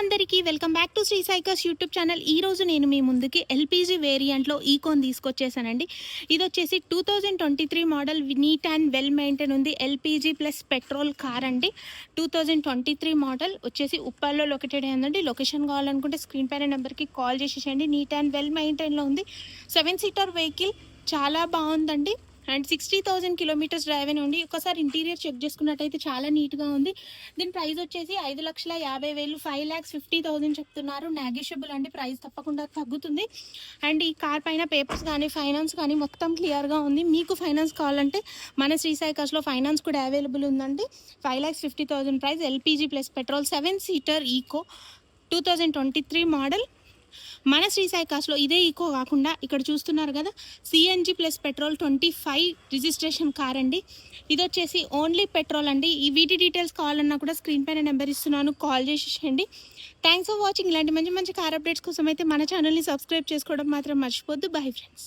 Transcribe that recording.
అందరికీ welcome back to Sri Sai Cars YouTube channel. ఈ రోజు నేను మీ ముందుకి ఎల్పిజి వేరియంట్లో ఈకోన్ తీసుకొచ్చేసానండి. ఇది వచ్చేసి two thousand twenty three model neat and well maintain ఉంది. ఎల్పిజి ప్లస్ పెట్రోల్ కార్ అండి. Two thousand twenty three model వచ్చేసి ఉప్పల్లో లొకేటెడ్ అయిందండి లొకేషన్ కావాలనుకుంటే స్క్రీన్ పైన నెంబర్కి కాల్ చేసేసేయండి నీట్ అండ్ వెల్ మెయింటైన్లో ఉంది. సెవెన్ సీటర్ వెహికల్ చాలా బాగుందండి. And sixty thousand kilometres drive అని ఉండి ఒకసారి ఇంటీరియర్ చెక్ చేసుకున్నట్టయితే చాలా నీట్గా ఉంది. దీని ప్రైస్ వచ్చేసి ఐదు లక్షల యాభై వేలు ఫైవ్ ల్యాక్స్ ఫిఫ్టీ థౌసండ్ చెప్తున్నారు. నాగేషబుల్ అండి ప్రైస్ తప్పకుండా తగ్గుతుంది. అండ్ ఈ కార్ పైన పేపర్స్ కానీ ఫైనాన్స్ కానీ మొత్తం క్లియర్గా ఉంది. మీకు ఫైనాన్స్ కావాలంటే మన శ్రీ సైకర్స్లో ఫైనాన్స్ కూడా అవైలబుల్ ఉందండి. Five lakhs fifty thousand price LPG plus petrol seven seater Eeco two thousand twenty three model మన శ్రీ సైకాస్లో ఇదే ఈకో కాకుండా ఇక్కడ చూస్తున్నారు కదా CNG plus petrol twenty five registration car అండి. ఇది వచ్చేసి ఓన్లీ పెట్రోల్ అండి. ఈ వీటి డీటెయిల్స్ కావాలన్నా కూడా స్క్రీన్ పైన నెంబర్ ఇస్తున్నాను కాల్ చేసేయండి థ్యాంక్స్ ఫర్ వాచింగ్ ఇలాంటి మంచి మంచి కార్ అప్డేట్స్ కోసం అయితే మన ఛానల్ని సబ్స్క్రైబ్ చేసుకోవడం మాత్రం మర్చిపోద్దు బై ఫ్రెండ్స్